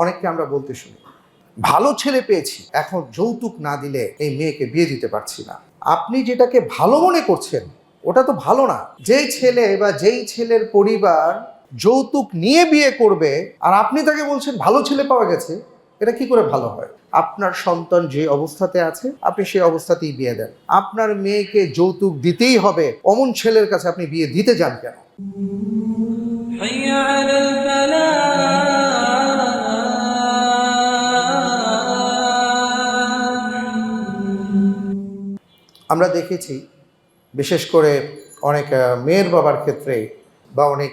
অনেককে আমরা বলতে শুনি, ভালো ছেলে পেয়েছি, এখন যৌতুক না দিলে এই মেয়েকে বিয়ে দিতে পারছি না। আপনি যেটাকে ভালো মনে করছেন, ওটা তো ভালো না। যেই ছেলে বা যেই ছেলের পরিবার যৌতুক নিয়ে বিয়ে করবে, আর আপনি তাকে বলছেন ভালো ছেলে পাওয়া গেছে, এটা কি করে ভালো হয়? আপনার সন্তান যে অবস্থাতে আছে, আপনি সেই অবস্থাতেই বিয়ে দেন। আপনার মেয়েকে যৌতুক দিতেই হবে, অমন ছেলের কাছে আপনি বিয়ে দিতে যান কেন? আমরা দেখেছি, বিশেষ করে অনেক মেয়ের বাবার ক্ষেত্রে বা অনেক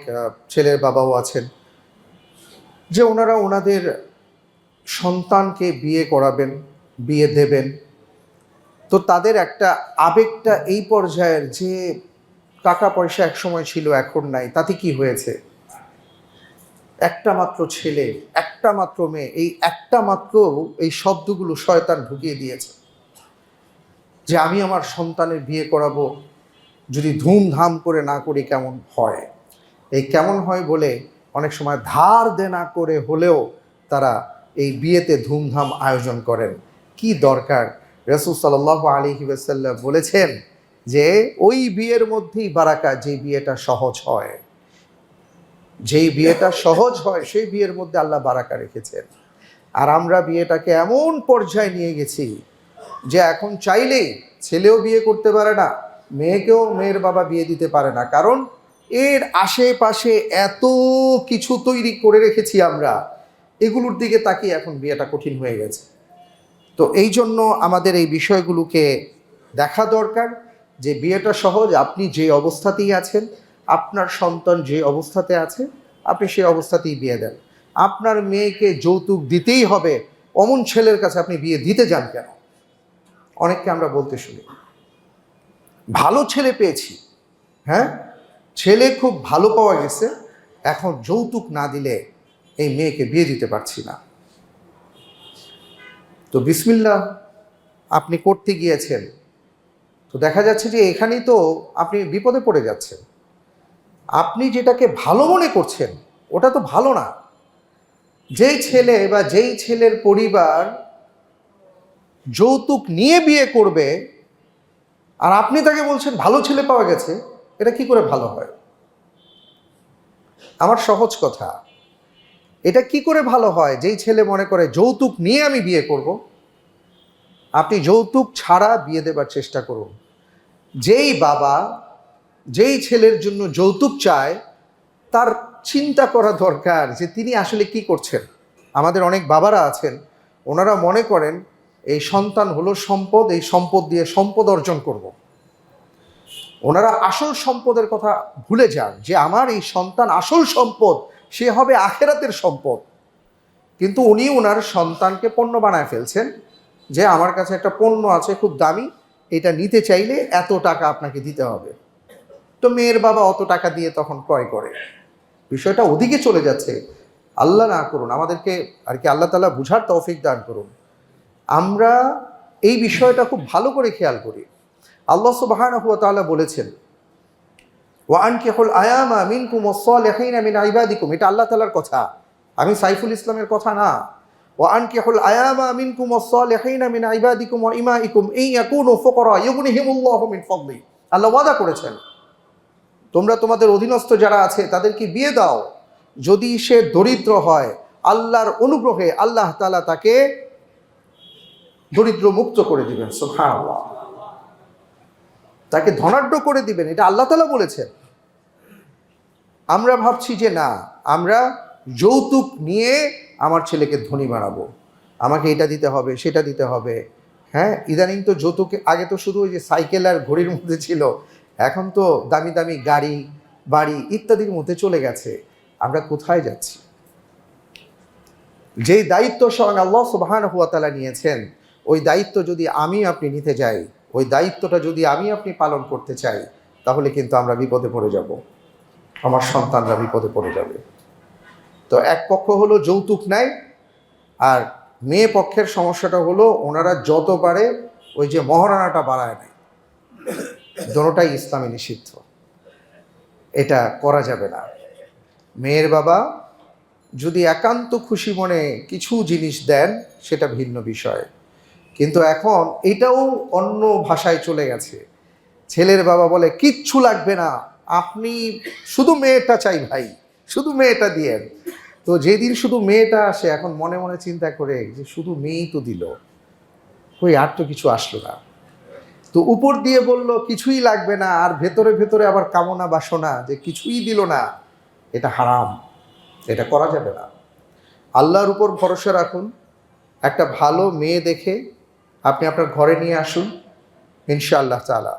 ছেলের বাবাও আছেন, যে ওনারা ওনাদের সন্তানকে বিয়ে করাবেন, বিয়ে দেবেন। তো তাদের একটা আবেগটা এই পর্যায়ের যে টাকা পয়সা একসময় ছিল, এখন নাই, তাতে কি হয়েছে? একটা মাত্র ছেলে, একটা মাত্র মেয়ে, এই একটা মাত্র এই শব্দগুলো শয়তান ঢুকিয়ে দিয়েছে। যে আমি আমার সন্তানের বিয়ে করাবো, যদি ধুমধাম করে না করি কেমন হয়? এই কেমন হয় বলে অনেক সময় ধার দেনা করে হলেও তারা এই বিয়েতে ধুমধাম আয়োজন করেন। কি দরকার? রসুল সাল্লাহ আলী ওয়াসাল্লাম বলেছেন যে, ওই বিয়ের মধ্যেই বারাকা, যে বিয়েটা সহজ হয়। যেই বিয়েটা সহজ হয়, সেই বিয়ের মধ্যে আল্লাহ বারাকা রেখেছেন। আর আমরা বিয়েটাকে এমন পর্যায়ে নিয়ে গেছি যে এখন চাইলেই ছেলেও বিয়ে করতে পারে না, মেয়েকেও মেয়ের বাবা বিয়ে দিতে পারে না। কারণ এর আশেপাশে এত কিছু তৈরি করে রেখেছি আমরা, এগুলোর দিকে তাকিয়ে এখন বিয়েটা কঠিন হয়ে গেছে। তো এই জন্য আমাদের এই বিষয়গুলোকে দেখা দরকার যে বিয়েটা সহজ, আপনি যে অবস্থাতেই আছেন, আপনার সন্তান যে অবস্থাতে আছে, আপনি সেই অবস্থাতেই বিয়ে দেন। আপনার মেয়েকে যৌতুক দিতেই হবে, অমন ছেলের কাছে আপনি বিয়ে দিতে যান কেন? অনেককে আমরা বলতে শুনি। ভালো ছেলে পেয়েছি হ্যাঁ? ছেলে খুব ভালো পাওয়া গেছে, এখন যৌতুক না দিলে এই মেয়েকে বিয়ে দিতে পারছি না। তো বিসমিল্লা, আপনি করতে গিয়েছেন। তো দেখা যাচ্ছে যে এখানেই তো আপনি বিপদে পড়ে যাচ্ছেন। আপনি যেটাকে ভালো মনে করছেন, ওটা তো ভালো না। যেই ছেলে বা যেই ছেলের পরিবার যৌতুক নিয়ে বিয়ে করবে, আর আপনি তাকে বলছেন, ভালো ছেলে পাওয়া গেছে, এটা কি করে ভালো হয়? আমার সহজ কথা, এটা কি করে ভালো হয়? যেই ছেলে মনে করে, যৌতুক নিয়ে আমি বিয়ে করব, আপনি যৌতুক ছাড়া বিয়ে দেবার চেষ্টা করুন। যেই বাবা, যেই ছেলের জন্য যৌতুক চায়, তার চিন্তা করা দরকার যে তিনি আসলে কি করছেন। আমাদের অনেক বাবারা আছেন, ওনারা মনে করেন এই সন্তান হলো সম্পদ, এই সম্পদ দিয়ে সম্পদ অর্জন করব। ওনারা আসল সম্পদের কথা ভুলে যান যে আমার এই সন্তান আসল সম্পদ, সে হবে আখেরাতের সম্পদ। কিন্তু উনি ওনার সন্তানকে পণ্য বানায় ফেলছেন যে আমার কাছে একটা পণ্য আছে খুব দামি, এটা নিতে চাইলে এত টাকা আপনাকে দিতে হবে। তো মেয়ের বাবা অত টাকা দিয়ে তখন ক্রয় করে। বিষয়টা ওদিকে চলে যাচ্ছে। আল্লাহ না করুন, আমাদেরকে আর কি আল্লাহ তালা বুঝার তৌফিক দান করুন। আমরা এই বিষয়টা খুব ভালো করে খেয়াল করি। আল্লাহ সুবাহানহু তাআলা বলেছেন ওয়ান কেহল আয়ামা মিন কুমসলেহিনা মিন আইবাদিকুম এটা আল্লাহ তালার কথা। আমি সাইফুল ইসলামের কথা না। ওয়ান কেহল আয়ামা মিন কুমসলেহিনা মিন আইবাদিকুম ওয়া ইমাইকুম এই ইয়াকুনু ফুকরা ইউগনিহিমুল্লাহু মিন ফাদলি। আল্লাহ ওয়াদা করেছেন, তোমরা তোমাদের অধীনস্থ যারা আছে, তাদেরকে বিয়ে দাও। যদি সে দরিদ্র হয়, আল্লাহর অনুগ্রহে আল্লাহ তালা তাকে দরিদ্র মুক্ত করে দিবেন, সুবহানাল্লাহ। তাকে ধনাঢ্য করে দিবেন, এটা আল্লাহ তালা বলেছেন। আমরা ভাবছি যে না, আমরা যৌতুক নিয়ে আমার ছেলেকে ধনী বানাবো। আমাকে এটা দিতে হবে, সেটা দিতে হবে। হ্যাঁ ইদানিং তো যৌতুক, আগে তো শুধু ওই যে সাইকেল আর ঘড়ির মধ্যে ছিল, এখন তো দামি দামি গাড়ি, বাড়ি ইত্যাদির মধ্যে চলে গেছে। আমরা কোথায় যাচ্ছি? যেই দায়িত্ব স্বয়ং আল্লাহ সুবাহান হুয়া তালা নিয়েছেন ওই দায়িত্ব যদি আমি আপনি নিতে যাই ওই দায়িত্বটা যদি আমি আপনি পালন করতে চাই, তাহলে কিন্তু আমরা বিপদে পড়ে যাব। আমার সন্তানরা বিপদে পড়ে যাবে। তো এক পক্ষ হলো যৌতুক নেয়, আর মেয়ে পক্ষের সমস্যাটা হলো ওনারা যত পারে ওই যে মহারানাটা বাড়ায় নেয় দোনোটাই ইসলামে নিষিদ্ধ। এটা করা যাবে না। মেয়ের বাবা যদি একান্ত খুশি মনে কিছু জিনিস দেন, সেটা ভিন্ন বিষয়। কিন্তু এখন এটাও অন্য ভাষায় চলে গেছে। ছেলের বাবা বলে, কিচ্ছু লাগবে না, আপনি শুধু মেয়েটা চাই ভাই, শুধু মেয়েটা দিয়েন। তো যেদিন শুধু মেয়েটা আসে, এখন মনে মনে চিন্তা করে যে শুধু মেয়েই তো দিল। ওই আর তো কিছু আসলো না। তো উপর দিয়ে বলল, কিছুই লাগবে না, আর ভেতরে ভেতরে আবার কামনা বাসনা যে কিছুই দিল না, এটা হারাম, এটা করা যাবে না। আল্লাহর উপর ভরসা রাখুন, একটা ভালো মেয়ে দেখে আপনি আপনার ঘরে নিয়ে আসুন, ইনশাআল্লাহ তালা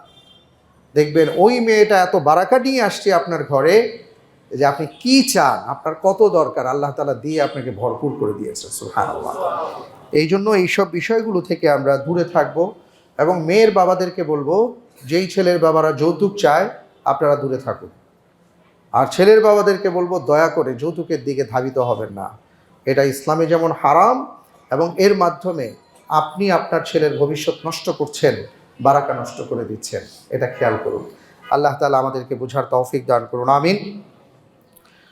দেখবেন ওই মেয়েটা এত বারাকা নিয়ে আসছে আপনার ঘরে যে আপনি কি চান? আপনার কত দরকার? আল্লাহ তালা দিয়ে আপনাকে ভরপুর করে দিয়েছে সুহান এই জন্য এইসব বিষয়গুলো থেকে আমরা দূরে থাকব এবং মেয়ের বাবাদেরকে বলব, যেই ছেলের বাবারা যৌতুক চায়, আপনারা দূরে থাকুন। আর ছেলের বাবাদেরকে বলব, দয়া করে যৌতুকের দিকে ধাবিত হবেন না। এটা ইসলামে যেমন হারাম এবং এর মাধ্যমে আপনি আপনার ছেলের ভবিষ্যৎ নষ্ট করছেন, বারাকা নষ্ট করে দিচ্ছেন। এটা খেয়াল করুন। আল্লাহ তালা আমাদেরকে বোঝার তৌফিক দান করুন, আমিন।